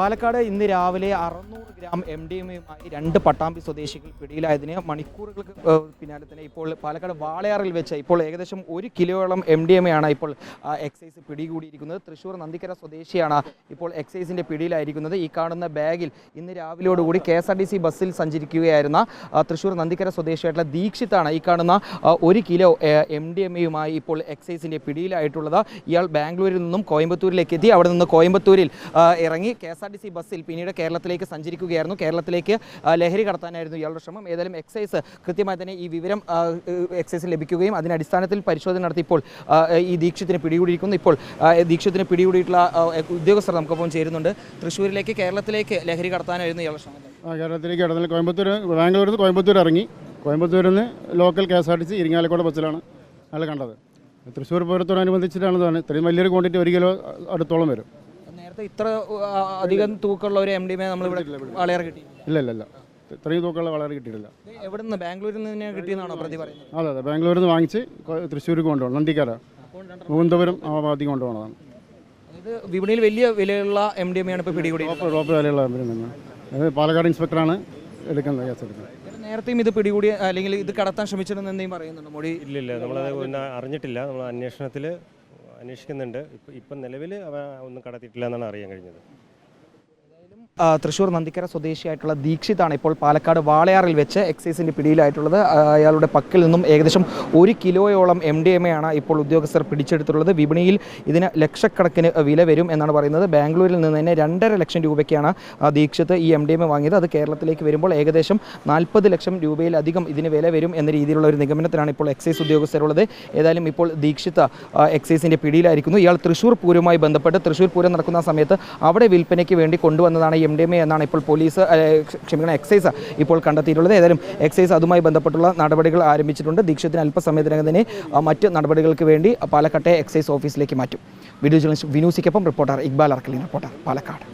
പാലക്കാട് ഇന്ന് രാവിലെ അറുന്നൂറ് ഗ്രാം എം ഡി എമ്മയുമായി രണ്ട് പട്ടാമ്പി സ്വദേശികൾ പിടിയിലായതിന് മണിക്കൂറുകൾക്ക് പിന്നാലെ തന്നെ ഇപ്പോൾ പാലക്കാട് വാളയാറിൽ വെച്ച് ഇപ്പോൾ ഏകദേശം ഒരു കിലോയോളം എം ഡി എമ്മയാണ് ഇപ്പോൾ എക്സൈസ് പിടികൂടിയിരിക്കുന്നത്. തൃശ്ശൂർ നന്ദിക്കര സ്വദേശിയാണ് ഇപ്പോൾ എക്സൈസിന്റെ പിടിയിലായിരിക്കുന്നത്. ഈ കാണുന്ന ബാഗിൽ ഇന്ന് രാവിലെയോടുകൂടി K S R T C ബസ്സിൽ സഞ്ചരിക്കുകയായിരുന്ന തൃശ്ശൂർ നന്ദിക്കര സ്വദേശിയായിട്ടുള്ള ദീക്ഷിത്താണ് ഈ കാണുന്ന ഒരു കിലോ എം ഡി എമ്മയുമായി ഇപ്പോൾ എക്സൈസിന്റെ പിടിയിലായിട്ടുള്ളത്. ഇയാൾ ബാംഗ്ലൂരിൽ നിന്നും കോയമ്പത്തൂരിലേക്ക് എത്തി. അവിടെ നിന്ന് കോയമ്പത്തൂരിൽ ഇറങ്ങി K S R T C ബസ്സിൽ പിന്നീട് കേരളത്തിലേക്ക് സഞ്ചരിക്കുകയായിരുന്നു. കേരളത്തിലേക്ക് ലഹരി കടത്താനായിരുന്നു ഇയാളുടെ ശ്രമം. ഏതായാലും എക്സൈസ് കൃത്യമായി തന്നെ ഈ വിവരം എക്സൈസ് ലഭിക്കുകയും അതിന്റെ അടിസ്ഥാനത്തിൽ പരിശോധന നടത്തി ഇപ്പോൾ ആ, ഈ ദീക്ഷത്തിന് പിടികൂടിയിരിക്കുന്നു. ഇപ്പോൾ ദീക്ഷത്തിന് പിടികൂടിയിട്ടുള്ള ഉദ്യോഗസ്ഥർ നമുക്കൊപ്പം ചേരുന്നുണ്ട്. തൃശ്ശൂരിലേക്ക് കേരളത്തിലേക്ക് ലഹരി കടത്താനായിരുന്നു ഇയാളുടെ ശ്രമം. കേരളത്തിലേക്ക് കടന്നില്ല കോയമ്പത്തൂർ ബാംഗ്ലൂരിൽ നിന്ന് കോയമ്പത്തൂർ ഇറങ്ങി. കോയമ്പത്തൂരിൽ നിന്ന് local K S R T C Irinjalakuda ബസ്സിലാണ് അയാൾ കണ്ടത്. തൃശ്ശൂർ പൂരത്തോടനുബന്ധിച്ചിട്ടാണ് ഇത്രയും വലിയൊരു ക്വാണ്ടിറ്റി ഒരു കിലോ അടുത്തോളം വരും. നേരത്തെ ഇത്ര അധികം തൂക്കമുള്ള ഒരു എം ഡി എ നമ്മൾ ഇവിടെ വളരെയേറെ കിട്ടി. ഇല്ല ഇല്ല ഇല്ല ഇത്രയും തൂക്കമുള്ള വളരെ കിട്ടിയിട്ടില്ല. എവിടെ നിന്ന് ബാംഗ്ലൂരിൽ നിന്ന് തന്നെ കിട്ടിയെന്നാണോ പ്രതി പറയുന്നത്? അതെ അതെ. ബാംഗ്ലൂരിൽ നിന്ന് വാങ്ങിച്ച് തൃശ്ശൂർക്ക് കൊണ്ടുപോകണം. നന്ദിക്കാര. മുകുന്ദപുരം ആ ഭാഗത്തേക്ക് കൊണ്ടുപോകണതാണ്. ഇത് വിപണിയിൽ വലിയ വിലയുള്ള എം ഡി എം ആണ് ഇപ്പോൾ പിടികൂടി ടോപ്പ് ടോപ്പ് വിലയുള്ള കമ്പനി തന്നെ അത് പാലക്കാട് ഇൻസ്പെക്ടറാണ് എടുക്കുന്നത് കേസ് എടുക്കുന്നത്. നേരത്തെയും ഇത് പിടികൂടി അല്ലെങ്കിൽ ഇത് കടത്താൻ ശ്രമിച്ചിരുന്നു എന്തെങ്കിലും പറയുന്നുണ്ട്? മോഡി ഇല്ലില്ല നമ്മളത് പിന്നെ അറിഞ്ഞിട്ടില്ല. നമ്മൾ അന്വേഷണത്തിൽ അന്വേഷിക്കുന്നുണ്ട്. ഇപ്പം ഇപ്പം നിലവിൽ അവ ഒന്നും കടത്തിയിട്ടില്ല എന്നാണ് അറിയാൻ കഴിഞ്ഞത്. തൃശ്ശൂർ നന്ദിക്കര സ്വദേശിയായിട്ടുള്ള ദീക്ഷിതാണ് ഇപ്പോൾ പാലക്കാട് വാളയാറിൽ വെച്ച് എക്സൈസിന്റെ പിടിയിലായിട്ടുള്ളത്. അയാളുടെ പക്കിൽ നിന്നും ഏകദേശം ഒരു കിലോയോളം എം ഡി എം ആണ് ഇപ്പോൾ ഉദ്യോഗസ്ഥർ പിടിച്ചെടുത്തിട്ടുള്ളത്. വിപണിയിൽ ഇതിന് ലക്ഷക്കണക്കിന് വില വരും എന്നാണ് പറയുന്നത്. ബാംഗ്ലൂരിൽ നിന്ന് തന്നെ രണ്ടര ലക്ഷം രൂപയ്ക്കാണ് ദീക്ഷിത് ഈ എം ഡി എം വാങ്ങിയത്. അത് കേരളത്തിലേക്ക് വരുമ്പോൾ ഏകദേശം നാൽപ്പത് ലക്ഷം രൂപയിലധികം ഇതിന് വില വരും എന്ന രീതിയിലുള്ള ഒരു നിഗമനത്തിലാണ് ഇപ്പോൾ എക്സൈസ് ഉദ്യോഗസ്ഥരുള്ളത്. ഏതായാലും ഇപ്പോൾ ദീക്ഷിത് എക്സൈസിന്റെ പിടിയിലായിരിക്കുന്നു. ഇയാൾ തൃശ്ശൂർ പൂരവുമായി ബന്ധപ്പെട്ട് തൃശ്ശൂർ പൂരം നടക്കുന്ന സമയത്ത് അവിടെ വിൽപ്പനയ്ക്ക് വേണ്ടി കൊണ്ടുവന്നതാണ് എം ഡി എം എ എന്നാണ് ഇപ്പോൾ പോലീസ് ക്ഷമിക്കണം എക്സൈസ് ഇപ്പോൾ കണ്ടെത്തിയിട്ടുള്ളത്. ഏതായാലും എക്സൈസ് അതുമായി ബന്ധപ്പെട്ടുള്ള നടപടികൾ ആരംഭിച്ചിട്ടുണ്ട്. ദീക്ഷത്തിന് അല്പസമയത്തിനകം തന്നെ മറ്റ് നടപടികൾക്ക് വേണ്ടി പാലക്കാട്ടെ എക്സൈസ് ഓഫീസിലേക്ക് മാറ്റും. വീഡിയോ ജേർണലിസ്റ്റ് വിനൂസിക്കൊപ്പം റിപ്പോർട്ടർ ഇക്ബാൽ അർക്കലിൻ റിപ്പോർട്ടർ പാലക്കാട്.